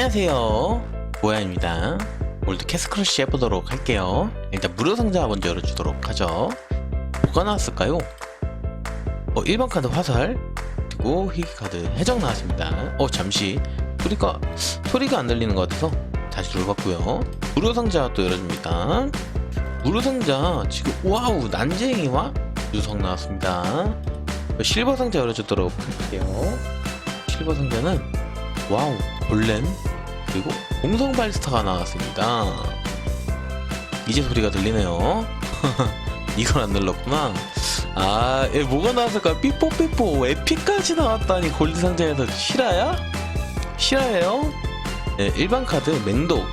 안녕하세요. 보야입니다. 오늘도 캐스크러쉬 해보도록 할게요. 일단 무료 상자 먼저 열어주도록 하죠. 뭐가 나왔을까요? 어 1번 카드 화살 그리고 희귀 카드 해적 나왔습니다. 어 잠시. 소리가 소리가 안 들리는 것 같아서 다시 눌러봤고요. 무료 상자 또 열어줍니다. 무료 상자 지금 와우 난쟁이와 유성 나왔습니다. 실버 상자 열어주도록 할게요. 실버 상자는 와우 볼렘 그리고 공성 발스타가 나왔습니다. 이제 소리가 들리네요. 이걸 안 눌렀구나. 아 얘 뭐가 나왔을까 삐뽀삐뽀. 에픽까지 나왔다니 골드 상자에서 실화야? 실화예요? 네, 일반 카드 맹독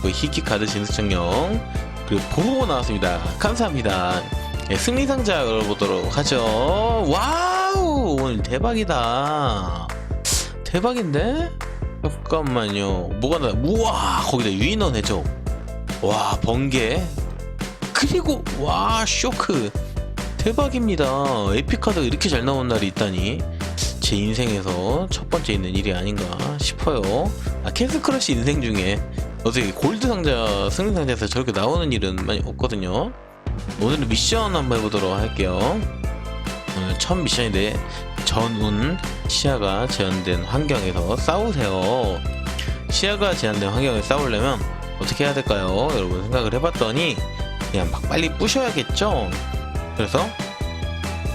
그 희귀 카드 진수청령 그리고 보호가 나왔습니다. 감사합니다. 네, 승리 상자 열어보도록 하죠. 와우! 오늘 대박이다. 대박인데? 잠깐만요. 뭐가 나? 우와 거기다 유인원 해줘. 와 번개. 그리고 와 쇼크. 대박입니다. 에픽카드가 이렇게 잘 나온 날이 있다니. 제 인생에서 첫 번째 있는 일이 아닌가 싶어요. 아 캐스 크러쉬 인생 중에 어떻게 골드 상자 승리 상자에서 저렇게 나오는 일은 많이 없거든요. 오늘은 미션 한번 해보도록 할게요. 오늘 첫 미션인데 전운 시야가 제한된 환경에서 싸우세요. 시야가 제한된 환경에서 싸우려면 어떻게 해야 될까요? 여러분 생각을 해봤더니 그냥 막 빨리 부셔야겠죠? 그래서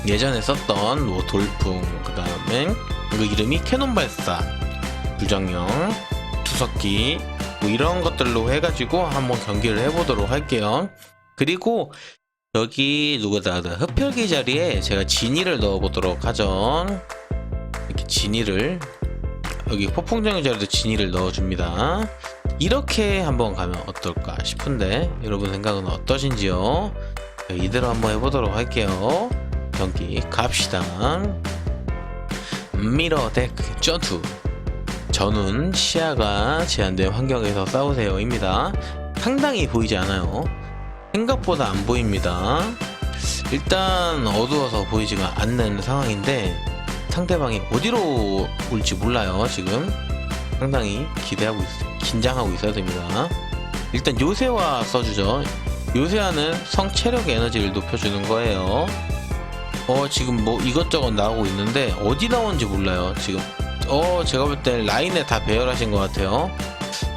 예전에 썼던 뭐 돌풍 그 다음에 그 이름이 캐논 발사 불정령 투석기 뭐 이런 것들로 해가지고 한번 경기를 해보도록 할게요. 그리고 여기 누구다 흡혈기 자리에 제가 진이를 넣어보도록 하죠. 이렇게 진이를 여기 폭풍정의 자리도 진이를 넣어줍니다. 이렇게 한번 가면 어떨까 싶은데 여러분 생각은 어떠신지요? 자, 이대로 한번 해보도록 할게요. 경기 갑시다. 미러 데크 전투 전운 시야가 제한된 환경에서 싸우세요 입니다. 상당히 보이지 않아요. 생각보다 안 보입니다. 일단 어두워서 보이지가 않는 상황인데 상대방이 어디로 올지 몰라요. 지금 상당히 기대하고 있, 긴장하고 있어야 됩니다. 일단 요새화 써주죠. 요새화는 성 체력 에너지를 높여주는 거예요. 어 지금 뭐 이것저것 나오고 있는데 어디 나오는지 몰라요. 지금 어 제가 볼 때 라인에 다 배열하신 것 같아요.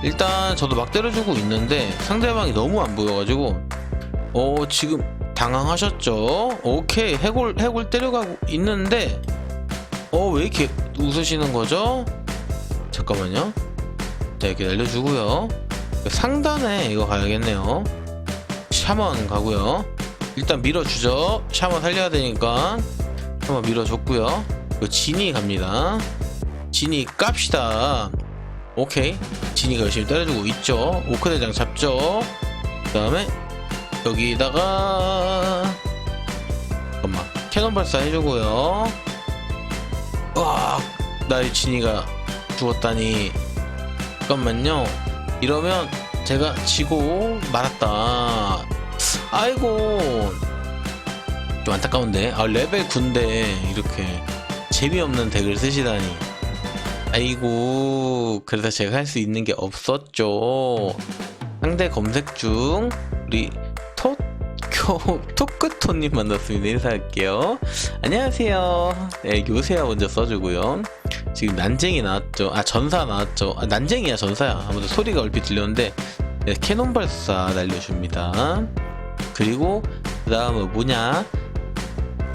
일단 저도 막 때려주고 있는데 상대방이 너무 안 보여가지고 어 지금 당황하셨죠? 오케이 해골 해골 때려가고 있는데 어 왜 이렇게 웃으시는 거죠? 잠깐만요. 자 이렇게 날려주고요. 상단에 이거 가야겠네요. 샤먼 가고요. 일단 밀어주죠. 샤먼 살려야 되니까 한번 밀어줬고요. 진이 갑니다. 진이 깝시다. 오케이. 진이가 열심히 때려주고 있죠. 오크 대장 잡죠. 그 다음에 여기다가 잠깐만 캐논 발사 해주고요. 와 나의 진이가 죽었다니. 잠깐만요. 이러면 제가 지고 말았다. 아이고. 좀 안타까운데? 아 레벨 9인데 이렇게 재미없는 덱을 쓰시다니. 아이고. 그래서 제가 할 수 있는 게 없었죠. 상대 검색 중 우리 토쿄 토크토님 만났습니다. 인사할게요. 안녕하세요. 네 요새야 먼저 써주고요. 지금 난쟁이 나왔죠. 아 전사 나왔죠. 아 난쟁이야 전사야. 아무튼 소리가 얼핏 들렸는데 네, 캐논 발사 날려줍니다. 그리고 그 다음은 뭐냐?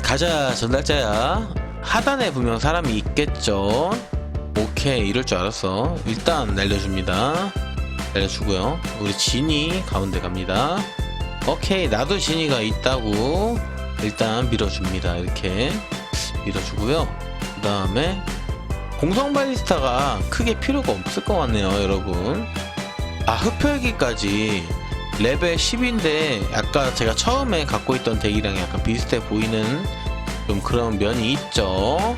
가자 전달자야. 하단에 분명 사람이 있겠죠. 오케이 이럴 줄 알았어. 일단 날려줍니다. 날려주고요. 우리 진이 가운데 갑니다 오케이 나도 진이가 있다고 일단 밀어줍니다. 이렇게 밀어주고요. 그 다음에 공성 발리스타가 크게 필요가 없을 것 같네요 여러분. 아 흡혈기까지 레벨 10인데 아까 제가 처음에 갖고 있던 덱이랑 약간 비슷해 보이는 좀 그런 면이 있죠.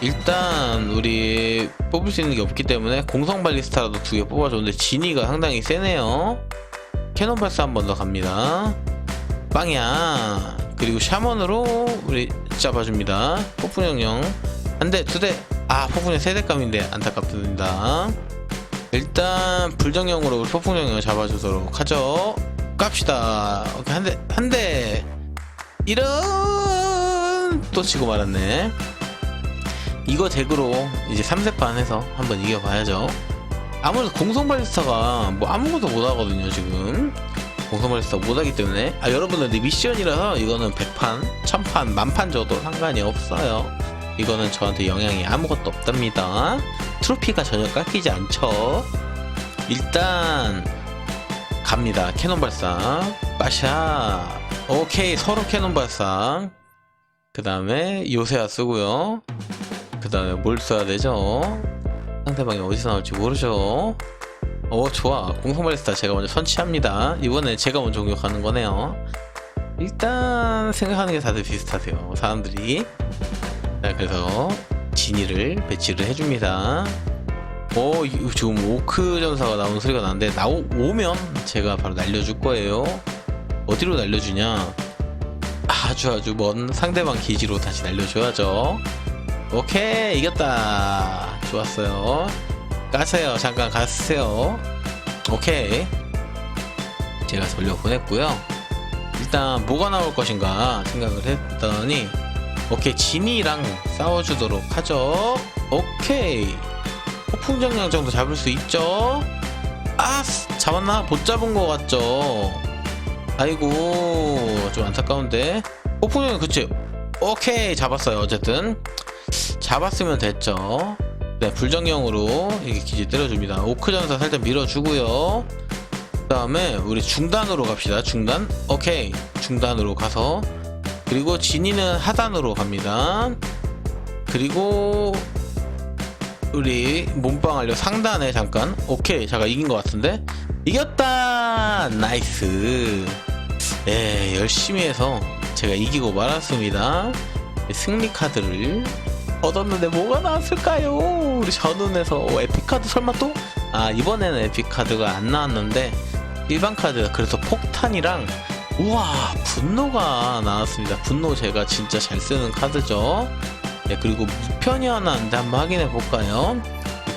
일단 우리 뽑을 수 있는 게 없기 때문에 공성 발리스타라도 두 개 뽑아줬는데 진이가 상당히 세네요 캐논 발사 한번 더 갑니다 빵야 그리고 샤먼으로 우리 잡아줍니다 폭풍영령 한 대, 두 대, 아 폭풍영 세대감인데 안타깝습니다 일단 불정령으로 우리 폭풍령을 잡아주도록 하죠. 깝시다. 오케이 한대 한 대. 이런 또 치고 말았네. 이거 덱으로 이제 3세판 해서 한번 이겨봐야죠. 아무래도 공성발리스타가 뭐 아무것도 못하거든요 지금. 공성발리스타 못하기 때문에. 아 여러분들 내 미션이라서 이거는 100판, 1000판, 만판 줘도 상관이 없어요. 이거는 저한테 영향이 아무것도 없답니다. 트로피가 전혀 깎이지 않죠. 일단 갑니다. 캐논 발상 빠샤. 오케이 서로 캐논 발상 그 다음에 요새야 쓰고요. 그 다음에 뭘 써야 되죠 상대방이 어디서 나올지 모르죠. 어 좋아 공성발리스타 제가 먼저 선취합니다. 이번에 제가 먼저 공격하는 거네요. 일단 생각하는 게 다들 비슷하세요. 사람들이 자 그래서 진이를 배치를 해줍니다. 어 이- 지금 오크 전사가 나오는 소리가 나는데 나오 오면 제가 바로 날려줄 거예요. 어디로 날려주냐? 아주 아주 먼 상대방 기지로 다시 날려줘야죠. 오케이 이겼다 좋았어요. 가세요. 잠깐 가세요. 오케이. 제가 돌려보냈고요. 일단 뭐가 나올 것인가 생각을 했더니 오케이 진이랑 싸워주도록 하죠. 오케이. 폭풍정령 정도 잡을 수 있죠? 아 잡았나? 못 잡은 것 같죠? 아이고 좀 안타까운데. 폭풍정령 그치? 오케이 잡았어요. 어쨌든. 잡았으면 됐죠. 네, 불정령으로 이렇게 기지 때려줍니다. 오크 전사 살짝 밀어주고요. 그 다음에 우리 중단으로 갑시다. 중단. 오케이. 중단으로 가서 그리고 진이는 하단으로 갑니다. 그리고 우리 몸빵 하려 상단에 잠깐. 오케이. 잠깐 이긴 것 같은데. 이겼다. 나이스. 네, 열심히 해서 제가 이기고 말았습니다. 승리 카드를 얻었는데 뭐가 나왔을까요? 우리 전운에서 어, 에픽 카드 설마 또? 아 이번에는 에픽 카드가 안 나왔는데 일반 카드 그래서 폭탄이랑 우와 분노가 나왔습니다. 분노 제가 진짜 잘 쓰는 카드죠. 네 그리고 무편이 하나 왔는데 한번 확인해 볼까요?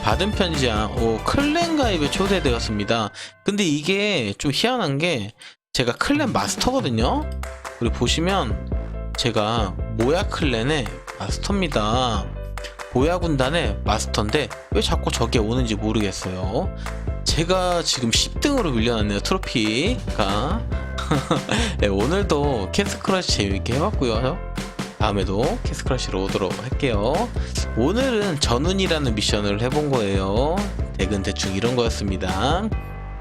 받은 편지야 오 클랜 가입에 초대되었습니다. 근데 이게 좀 희한한 게 제가 클랜 마스터거든요. 그리고 보시면 제가 모야 클랜의 마스터입니다. 모야 군단의 마스터인데 왜 자꾸 저게 오는지 모르겠어요. 제가 지금 10등으로 밀려났네요. 트로피가. 네, 오늘도 캐스크러쉬 재밌게 해봤고요. 다음에도 캐스크러쉬로 오도록 할게요. 오늘은 전운이라는 미션을 해본 거예요. 덱은 대충 이런 거였습니다.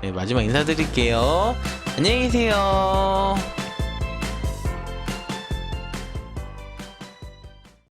네, 마지막 인사드릴게요. 안녕히 계세요.